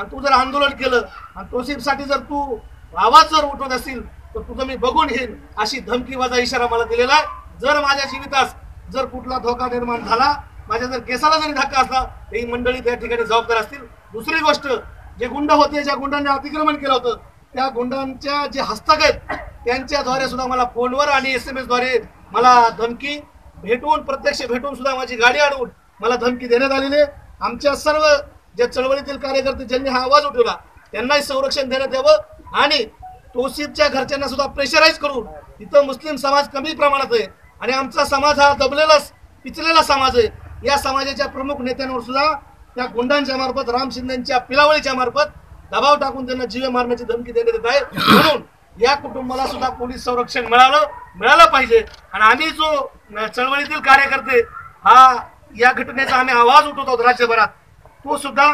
आणि तू जर आंदोलन केलं आणि तोसीफसाठी जर तू आवाज जर उठवत असेल तर तुझं मी बघून घेईन अशी धमकी माझा इशारा मला दिलेला आहे. जर माझ्या जीवितास जर कुठला धोका निर्माण झाला माझ्या जर केसाला जरी धक्का असला तर ही मंडळी त्या ठिकाणी जबाबदार असतील. दुसरी गोष्ट जे गुंड होते ज्या गुंडांनी अतिक्रमण केलं होतं त्या गुंडांच्या जे हस्तक आहेत त्यांच्याद्वारे सुद्धा मला फोनवर आणि एस एम एसद्वारे मला धमकी भेटून प्रत्यक्ष भेटून सुद्धा माझी गाडी अडवून मला धमकी देण्यात आलेली आहे. आमच्या सर्व ज्या चळवळीतील कार्यकर्ते ज्यांनी हा आवाज उठवला त्यांनाही संरक्षण देण्यात यावं आणि तोसीबच्या घरच्यांना सुद्धा प्रेशराईज करून इथं मुस्लिम समाज कमी प्रमाणात आहे आणि आमचा समाज हा दबलेला पिचलेला समाज आहे. या समाजाच्या प्रमुख नेत्यांवर सुद्धा त्या गुंडांच्या मार्फत राम शिंदेच्या पिलावळीच्या मार्फत दबाव टाकून त्यांना जीवे मारण्याची धमकी देण्यात येत आहे. म्हणून या कुटुंबाला सुद्धा पोलीस संरक्षण मिळालं मिळालं पाहिजे. आणि आम्ही जो चळवळीतील कार्यकर्ते हा या घटनेचा आम्ही आवाज उठवतो आहोत राज्यभरात. तो सुद्धा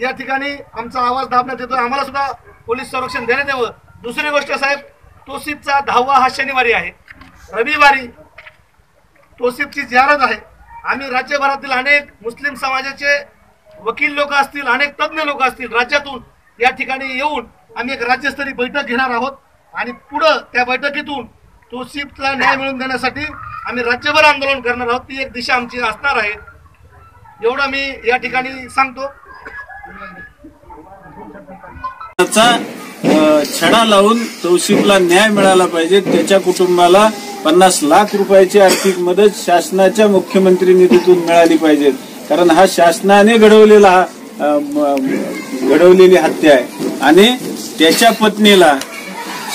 या ठिकाणी आमचा आवाज दाबण्यात येतो आम्हाला सुद्धा पोलीस संरक्षण देण्यात यावं. दुसरी गोष्ट साहेब तोसीबचा दहावा हा शनिवारी आहे. रविवारी तोसीबची जियारत आहे. आम्ही राज्यभरातील अनेक मुस्लिम समाजाचे वकील लोक असतील अनेक तज्ज्ञ लोक असतील राज्यातून या ठिकाणी येऊन आम्ही एक राज्यस्तरीय बैठक घेणार आहोत. आणि पुढं त्या बैठकीतून तोसीबला न्याय मिळवून देण्यासाठी आम्ही राज्यभर आंदोलन करणार आहोत. ती एक दिशा आमची असणार आहे. एवढं मी या ठिकाणी सांगतो. छडा लावून तौसिफला न्याय मिळाला पाहिजे. त्याच्या कुटुंबाला पन्नास लाख रुपयाची आर्थिक मदत शासनाच्या मुख्यमंत्री निधीतून मिळाली पाहिजे. कारण हा शासनाने घडवलेला घडवलेली हत्या आहे. आणि त्याच्या पत्नीला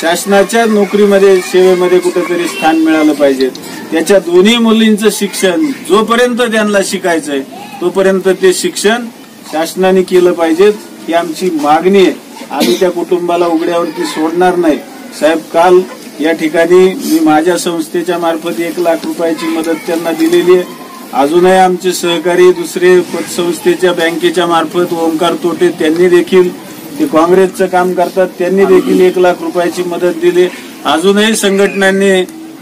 शासनाच्या नोकरीमध्ये सेवेमध्ये कुठेतरी स्थान मिळालं पाहिजे. त्याच्या दोन्ही मुलींचं शिक्षण जोपर्यंत त्यांना शिकायचंय तोपर्यंत ते शिक्षण शासनाने केलं पाहिजे. ही आमची मागणी आहे. आम्ही त्या कुटुंबाला उघड्यावरती सोडणार नाही. साहेब काल या ठिकाणी मी माझ्या संस्थेच्या मार्फत एक लाख रुपयाची मदत त्यांना दिलेली आहे. अजूनही आमचे सहकारी दुसरे पतसंस्थेच्या बँकेच्या मार्फत ओंकार तोटे त्यांनी देखील ते काँग्रेसचं काम करतात त्यांनी देखील एक लाख रुपयाची मदत दिली. अजूनही संघटनांनी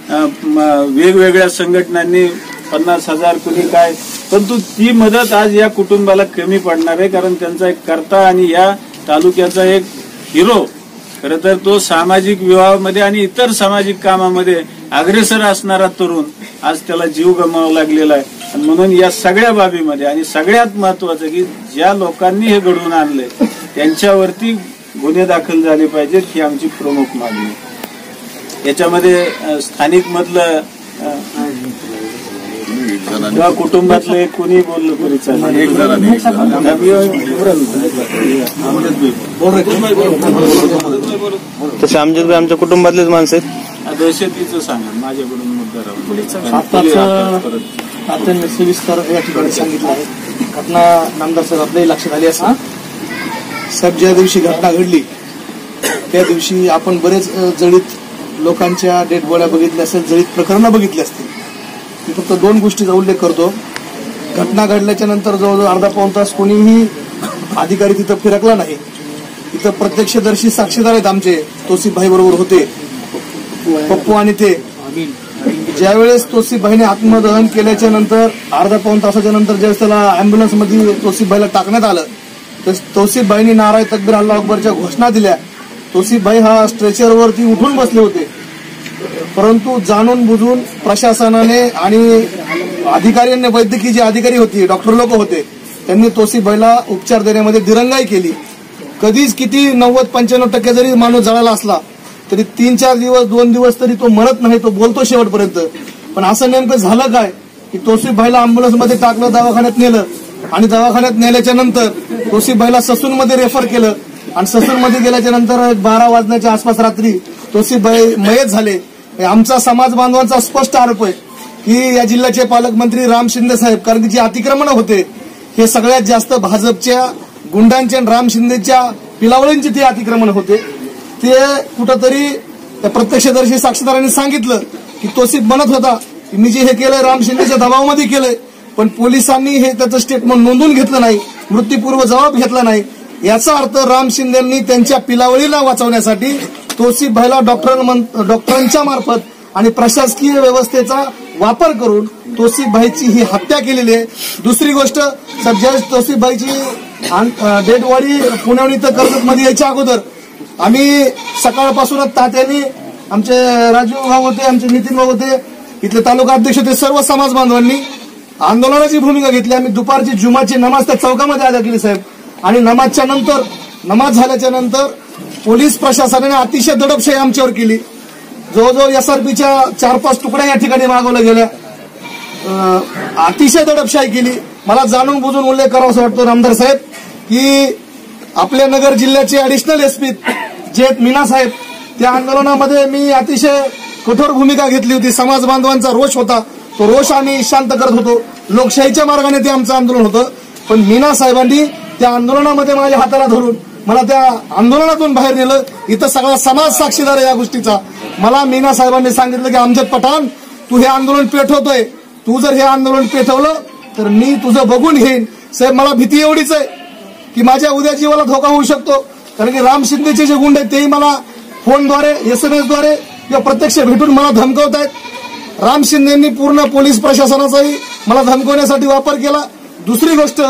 वेगवेगळ्या संघटनांनी पन्नास हजार कुणी काय परंतु ती मदत आज या कुटुंबाला कमी पडणार आहे कारण त्यांचा एक कर्ता आणि या तालुक्याचा एक हिरो. खर तर तो सामाजिक विवाहामध्ये आणि इतर सामाजिक कामामध्ये अग्रेसर असणारा तरुण आज त्याला जीव गमावा लागलेला आहे. आणि म्हणून या सगळ्या बाबीमध्ये आणि सगळ्यात महत्वाचं की ज्या लोकांनी हे घडवून आणलंय त्यांच्यावरती गुन्हे दाखल झाले पाहिजेत ही आमची प्रमुख मागणी आहे. याच्यामध्ये स्थानिक मधलं किंवा कुटुंबातलं एक कोणी बोललं तरी चालेल तसे आमच्या आमच्या कुटुंबातलेच माणसं आहेत. दहशतीचं सांगा माझ्याकडून मुद्दा सविस्तर या ठिकाणी सांगितलं आहे. घटना नामदार साहेब आपल्याही लक्षात आली असं साहेब ज्या दिवशी घटना घडली त्या दिवशी आपण बरेच जळीत लोकांच्या डेड बॉड्या बघितल्या असेल जळीत प्रकरणं बघितली असतील. मी फक्त दोन गोष्टीचा उल्लेख करतो. घटना घडल्याच्या नंतर जवळजवळ अर्धा पाऊन तास कोणीही अधिकारी तिथं फिरकला नाही. तिथं प्रत्यक्षदर्शी साक्षीदार आहेत आमचे तोसिफभाई बरोबर होते. पप्पू आणि ते. ज्यावेळेस तोसिफभाईने आत्मदहन केल्याच्यानंतर अर्धा पाऊन तासाच्या नंतर ज्यावेळेस त्याला अँब्युलन्समध्ये टाकण्यात आलं तर नाराय तकबीर अल्ला अकबरच्या घोषणा दिल्या. तोसीबाई हा स्ट्रेचरवरती उठून बसले होते. परंतु जाणून बुजून प्रशासनाने आणि अधिकाऱ्यांनी वैद्यकीय जे अधिकारी होती डॉक्टर लोक होते त्यांनी तोसीबाईला उपचार देण्यामध्ये दिरंगाई केली. कधीच किती नव्वद पंच्याण्णव टक्के जरी माणूस जळाला असला तरी तीन चार दिवस दोन दिवस तरी तो मरत नाही तो बोलतो शेवटपर्यंत. पण असं नेमकं झालं काय? की तोसीबाईला अँब्युलन्समध्ये टाकलं दवाखान्यात नेलं. आणि दवाखान्यात नेल्याच्या नंतर तोसिफ ससून मध्ये रेफर केलं. आणि ससून मध्ये गेल्याच्यानंतर बारा वाजण्याच्या आसपास रात्री तोसिफ भाई मयत झाले. आमचा समाज बांधवांचा स्पष्ट आरोप आहे की या जिल्ह्याचे पालकमंत्री राम शिंदे साहेब कारण की जे अतिक्रमण होते हे सगळ्यात जास्त भाजपच्या गुंडांच्या आणि राम शिंदेच्या पिलावळींचे ते अतिक्रमण होते. ते कुठंतरी प्रत्यक्षदर्शी साक्षीदारांनी सांगितलं की तोसिफ म्हणत होता की मी जे हे केलंय राम शिंदेच्या दबावामध्ये केलंय. पण पोलिसांनी हे त्याचं स्टेटमेंट नोंदून घेतलं नाही मृत्यूपूर्व जबाब घेतला नाही. याचा अर्थ राम शिंदेंनी त्यांच्या पिलावळीला वाचवण्यासाठी तोसिफ भाईला डॉक्टर डॉक्टरांच्या मार्फत आणि प्रशासकीय व्यवस्थेचा वापर करून तोसिफ भाईची ही हत्या केलेली आहे. दुसरी गोष्ट सध्या तोसिफ भाईची डेड बॉडी पुण्याहून इथं कर्जत मध्ये यायच्या अगोदर आम्ही सकाळपासूनच तात्याने आमचे राजीव भाऊ होते आमचे नितीन भाऊ होते इथले तालुका अध्यक्ष होते सर्व समाज बांधवांनी. आंदोलनाची भूमिका घेतली. आम्ही दुपारची जुमाची नमाज त्या चौकामध्ये अदा केली साहेब. आणि नमाजच्या नंतर नमाज झाल्याच्यानंतर पोलीस प्रशासनाने अतिशय दडपशाही आमच्यावर केली. जवळजवळ एसआरपीच्या चार पाच तुकड्या या ठिकाणी मागवल्या गेल्या. अतिशय दडपशाही केली. मला जाणून बुजून उल्लेख करावा असं वाटतो रामदार साहेब की आपल्या नगर जिल्ह्याचे अडिशनल एसपी जे आहेत मीना साहेब त्या आंदोलनामध्ये मी अतिशय कठोर भूमिका घेतली होती. समाज बांधवांचा रोष होता. तो रोष आम्ही शांत करत होतो. लोकशाहीच्या मार्गाने ते आमचं आंदोलन होतं. पण मीना साहेबांनी त्या आंदोलनामध्ये माझ्या हाताला धरून मला त्या आंदोलनातून बाहेर नेलं. इथं सगळा समाज साक्षीदार आहे या गोष्टीचा. मला मीना साहेबांनी सांगितलं की आमच्यात पठाण तू हे आंदोलन पेठवतोय तू जर हे आंदोलन पेठवलं तर मी तुझं बघून घेईन. साहेब मला भीती एवढीच आहे की माझ्या उद्या जीवाला धोका होऊ शकतो. कारण की राम शिंदेचे जे गुंड आहेत तेही मला फोनद्वारे एस एम एसद्वारे किंवा प्रत्यक्ष भेटून मला धमकवत आहेत राम शिंदेंनी पूर्ण पोलीस प्रशासनाचाही मला धमकवण्यासाठी वापर केला. दुसरी गोष्ट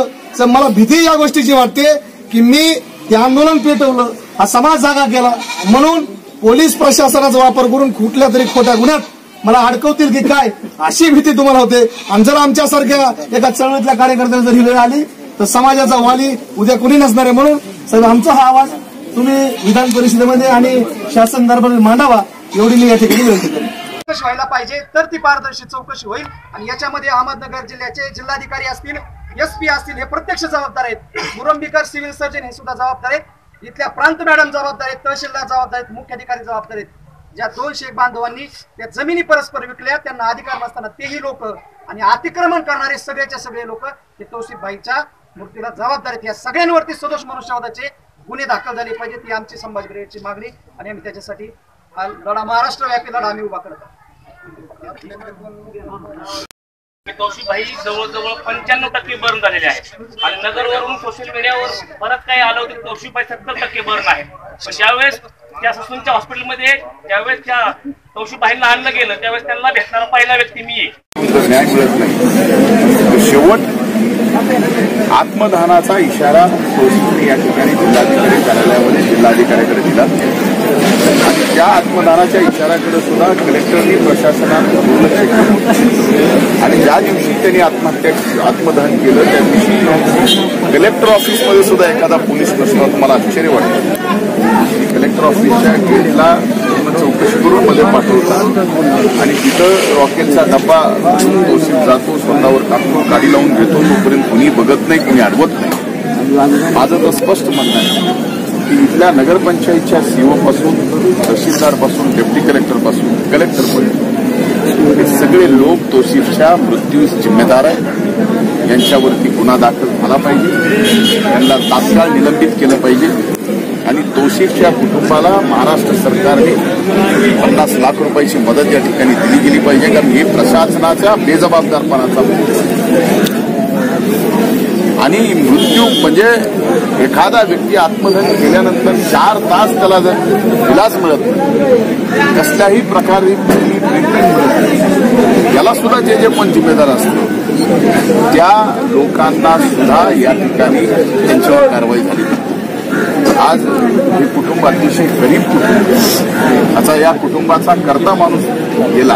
मला भीती या गोष्टीची वाटते की मी हे आंदोलन पेटवलं हा समाज जागा केला म्हणून पोलीस प्रशासनाचा वापर करून कुठल्या तरी खोट्या गुन्ह्यात मला अडकवतील की काय अशी भीती तुम्हाला होते. आणि जर आमच्यासारख्या एका चळवळीतल्या कार्यकर्त्याला जर ही वेळ आली तर समाजाचा वाली उद्या कुणी नसणार आहे म्हणून साहेब आमचा हा आवाज तुम्ही विधान परिषदेमध्ये आणि शासन दरबार मांडावा एवढी मी या ठिकाणी विनंती करतो. चौकशी व्हायला पाहिजे तर ती पारदर्शी चौकशी होईल. आणि याच्यामध्ये अहमदनगर जिल्ह्याचे जिल्हाधिकारी असतील एस पी असतील हे प्रत्यक्ष जबाबदार आहेत. मुरंबीकर सिव्हिल सर्जन हे सुद्धा जबाबदार आहेत. इथल्या प्रांत मॅडम जबाबदार आहेत तहसीलदार जबाबदार आहेत मुख्य अधिकारी जबाबदार आहेत. ज्या दोन शेख बांधवांनी त्या जमिनी परस्पर विकल्या त्यांना अधिकार नसताना तेही लोक आणि अतिक्रमण करणारे सगळ्याचे सगळे लोक हे तौसिफ भाईच्या मूर्तीला जबाबदार आहेत. या सगळ्यांवरती सदोष मनुष्यवादाचे गुन्हे दाखल झाले पाहिजे ती आमची संभाजीनगरची मागणी. आणि आम्ही त्याच्यासाठी हा लढा महाराष्ट्रव्यापी लढा आम्ही उभा करत आहोत. कौशिकभाई जवळजवळ पंच्याण्णव टक्के बर्न झालेले आहेत. आणि नगरवरून सोशल मीडियावर परत काही आलं होतं कौशिकभाई सत्तर टक्के बर्न आहे. पण ज्यावेळेस त्या ससूनच्या हॉस्पिटलमध्ये ज्यावेळेस त्या कौशिकभाईंना आणलं गेलं त्यावेळेस त्यांना भेटणारा पहिला व्यक्ती मी न्याय मिळत नाही. शेवट आत्मदहनाचा इशारा या ठिकाणी जिल्हाधिकारी कार्यालयामध्ये जिल्हाधिकाऱ्याकडे दिला. या आत्मदानाच्या इशाराकडे सुद्धा कलेक्टरनी प्रशासनानं दुर्लक्ष केलं. आणि ज्या दिवशी त्यांनी आत्महत्या आत्मदहन केलं. त्या दिवशी कलेक्टर ऑफिसमध्ये सुद्धा एखादा पोलीस नसला तुम्हाला आश्चर्य वाटतं कलेक्टर ऑफिसच्या गेटला चौकशी करून मध्ये पाठवतात आणि तिथं रॉकेलचा डब्बा तोशीत जातो स्वतःवर टाकतो गाडी लावून घेतो तोपर्यंत कुणी बघत नाही कुणी अडवत नाही. माझं तर स्पष्ट म्हणणं आहे. की इथल्या नगरपंचायतच्या सीओ पासून तहसीलदारपासून डेप्टी कलेक्टरपासून कलेक्टरपर्यंत हे सगळे लोक तोशिफच्या मृत्यूस जिम्मेदार आहेत. यांच्यावरती गुन्हा दाखल झाला पाहिजे. त्यांना तात्काळ निलंबित केलं पाहिजे. आणि तोशिफच्या कुटुंबाला महाराष्ट्र सरकारने पन्नास लाख रुपयाची मदत या ठिकाणी दिली गेली पाहिजे. कारण हे प्रशासनाच्या बेजबाबदारपणाचा आणि मृत्यू म्हणजे एखादा व्यक्ती आत्मदहन केल्यानंतर चार तास त्याला जर इलाज मिळत नाही, कसल्याही प्रकारे ट्रीटमेंट मिळत नाही, याला सुद्धा जे जे पण जिम्मेदार असतं त्या लोकांना सुद्धा या ठिकाणी त्यांच्यावर कारवाई झाली आज हे कुटुंब अतिशय गरीब कुटुंब असा आता या कुटुंबाचा करता माणूस गेला.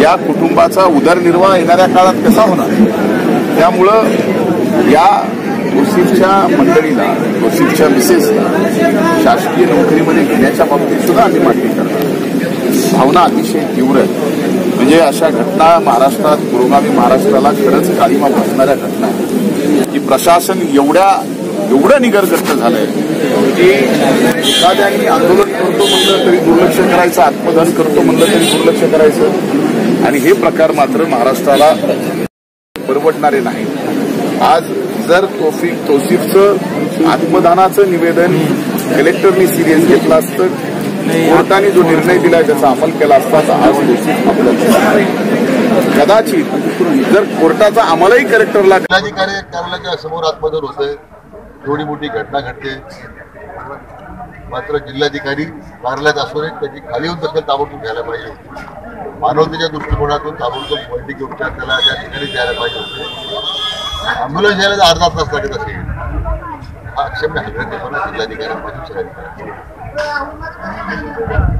या कुटुंबाचा उदरनिर्वाह येणाऱ्या काळात कसा होणार? त्यामुळं या तोसिफच्या मंडळीला तोसिफच्या मिसेसला शासकीय नोकरीमध्ये घेण्याच्या बाबतीत सुद्धा आम्ही मागणी करतो भावना अतिशय तीव्र आहे. म्हणजे अशा घटना महाराष्ट्रात पुरोगामी महाराष्ट्राला खरंच काळीमा बसणाऱ्या घटना आहेत. की प्रशासन एवढ्या एवढं निगरग्रस्त झालंय की एखाद्याने आंदोलन करतो म्हणलं तरी दुर्लक्ष करायचं आत्मदहन करतो म्हणलं तरी दुर्लक्ष करायचं. आणि हे प्रकार मात्र महाराष्ट्राला परवडणारे नाही आज जर तोफिक तोसिफचं आत्मदानाचं निवेदन कलेक्टरनी सिरियस घेतलं असतं कोर्टाने जो निर्णय दिला त्याचा अंमल केला असता तर आज तोसिफ आपलं कदाचित जर कोर्टाचा अंमलही कलेक्टरला जिल्हाधिकारी कार्यालयाच्या समोर आत्मदन होते थोडी मोठी घटना घडते. मात्र जिल्हाधिकारी कार्यालयात असूनही त्याची खाली येऊन दखल ताबडतोब घ्यायला पाहिजे. होती मानवतेच्या दृष्टिकोनातून ताबडतोब वैद्यकीय उपचार त्याला त्या ठिकाणी द्यायला पाहिजे होते. ॲम्ब्युलन्स यायला तर अर्धा तास लागत असेल. हा अक्षम्य हलगर्जीपणा जिल्हाधिकाऱ्यांपासून सगळ्यांनी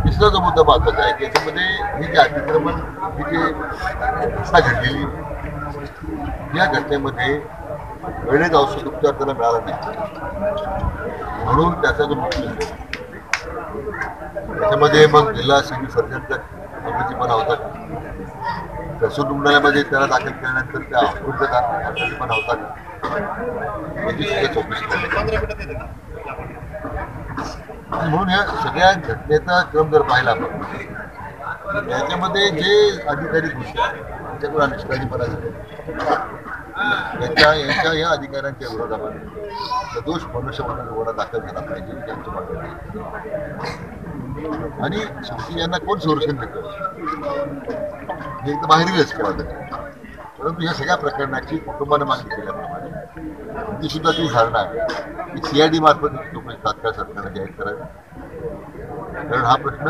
तिसरा जो मुद्दा महत्त्वाचा आहे की याच्यामध्ये हे जे अतिक्रमण ही जी घटना घडलेली या घटनेमध्ये वेळेत औषध उपचार त्याला मिळाला नाही. म्हणून त्याचा जो मृत्यू त्याच्यामध्ये मग जिल्हा सिव्हिल सर्जनचा हलगर्जीपणा होता का रुग्णालयामध्ये त्याला दाखल केल्यानंतर त्या हॉस्पिटलचा पण होता चौकशी करण्यात म्हणून या सगळ्या घटनेचा क्रम जर पाहिला आपण याच्यामध्ये जे अधिकारी घुसले त्यांच्याकडून निष्काळजीपणा झाले यांच्या यांच्या या अधिकाऱ्यांच्या विरोधामध्ये सदोष मनुष्यबळ गुन्हा दाखल झाला पाहिजे त्यांची मागणी आणि शेवटी यांना कोण संरक्षण देतं? हे एकदा बाहेर गेलंच परंतु या सगळ्या प्रकरणाची कुटुंबाने मागणी केल्याप्रमाणे ती सुद्धा ती धारणा आहे. की डी मार्फत ही तात्काळ सरकारने जाहीर करावी. कारण हा प्रश्न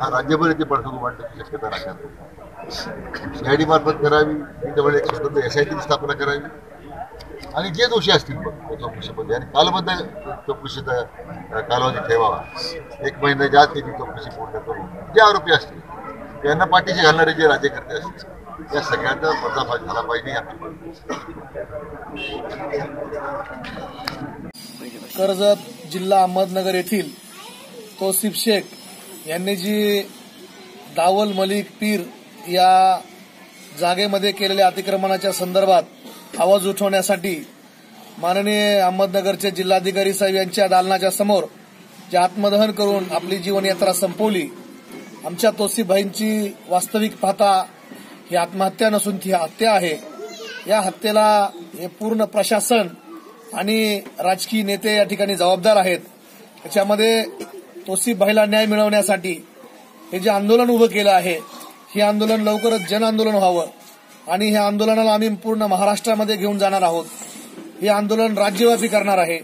हा राज्यभर येथे पडतो वाटण्याची शक्यता राखण्यात डी मार्फत करावी त्यामुळे एक स्वतंत्र एस आय टी स्थापना करावी. आणि जे दोषी असतील मग चौकशीमध्ये. आणि कालबद्ध चौकशीचा कालावधी ठेवावा. एक महिन्याच्या आत त्याची चौकशी पूर्ण करून जे आरोपी असतील त्यांना पाठीशी घालणारे जे राज्यकर्ते असतील या सगळ्यांचा पर्दाफाश झाला पाहिजे ही कर्जत जिल्हा अहमदनगर येथील तौसिफ शेख यांनी जी दावल मलिक पीर या जागेमध्ये केलेल्या अतिक्रमणाच्या संदर्भात आवाज उठवण्यासाठी माननीय अहमदनगरचे जिल्हाधिकारी साहेब यांच्या दालनाच्या समोर जे आत्मदहन करून आपली जीवनयात्रा संपवली आमच्या तोसीबाईंची वास्तविक पाहता ही आत्महत्या नसून ती हत्या आहे. या हत्येला हे पूर्ण प्रशासन आणि राजकीय नेते या ठिकाणी जबाबदार आहेत. त्याच्यामध्ये तोसीबाईला न्याय मिळवण्यासाठी हे जे आंदोलन उभं केलं आहे हे आंदोलन लवकरच जन आंदोलन व्हावं. आणि ह्या आंदोलनाला आम्ही पूर्ण महाराष्ट्रामध्ये घेऊन जाणार आहोत. हे आंदोलन राज्यव्यापी करणार आहे.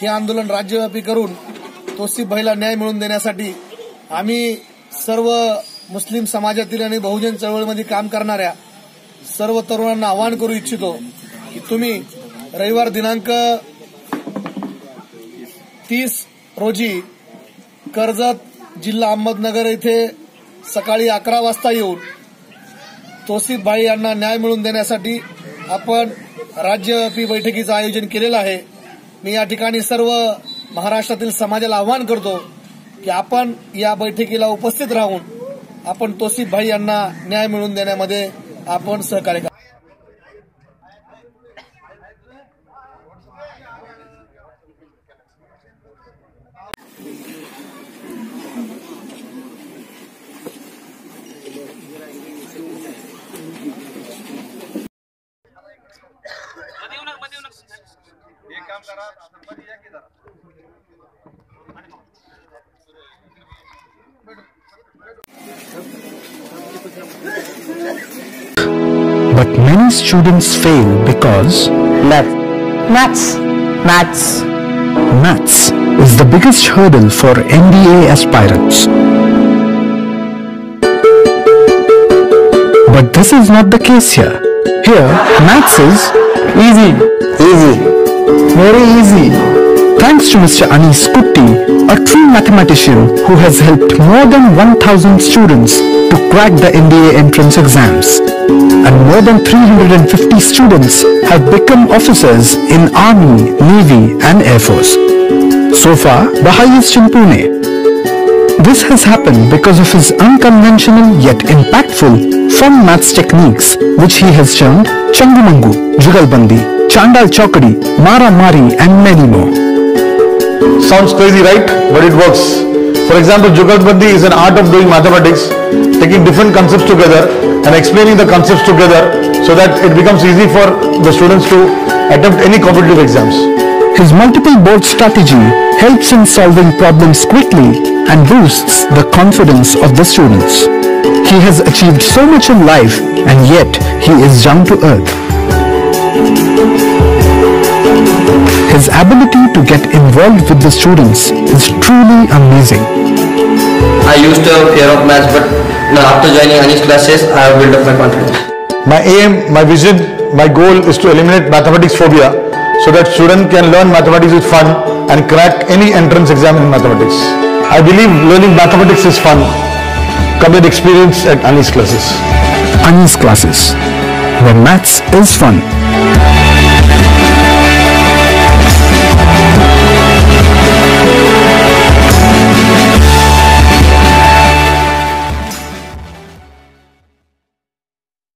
हे आंदोलन राज्यव्यापी करून तोसीभाईला न्याय मिळवून देण्यासाठी आम्ही सर्व मुस्लिम समाजातील आणि बहुजन चळवळीमध्ये काम करणाऱ्या सर्व तरुणांना आवाहन करू इच्छितो की तुम्ही रविवार दिनांक तीस रोजी कर्जत जिल्हा अहमदनगर येथे सकाळी अकरा वाजता येऊन तोसिफ भाई यांना न्याय मिळवून देण्यासाठी आपण राज्यव्यापी बैठकीचं आयोजन केलेलं आहे. मी या ठिकाणी सर्व महाराष्ट्रातील समाजाला आवाहन करतो की आपण या बैठकीला उपस्थित राहून आपण तोसिफ भाई यांना न्याय मिळवून देण्यामध्ये आपण सहकार्य many students fail because Math. Maths. Maths. maths is the biggest hurdle for MBA aspirants. But this is not the case here. Here, maths is easy. Easy. Very easy. Thanks to Mr. Anis Kutti, a true mathematician who has helped more than 1000 students to crack the MBA entrance exams. And more than 350 students have become officers in Army, Navy and Air Force. So far, the highest in Pune. This has happened because of his unconventional yet impactful fun maths techniques which he has termed Changumangu, Jugalbandi, Chandal Chokadi, Mara Mari and many more. Sounds crazy, right? But it works. For example, Jugalbandi is an art of doing mathematics, taking different concepts together and explaining the concepts together so that it becomes easy for the students to attempt any competitive exams. His multiple board strategy helps in solving problems quickly and boosts the confidence of the students. He has achieved so much in life and yet he is down to earth. His ability to get involved with the students is truly amazing. I used to have fear of maths, but now after joining Anish classes, I have built up my confidence. My aim, my vision, my goal is to eliminate mathematics phobia so that students can learn mathematics with fun and crack any entrance exam in mathematics. I believe learning mathematics is fun. Come and experience at Ani's classes. Ani's classes, where maths is fun.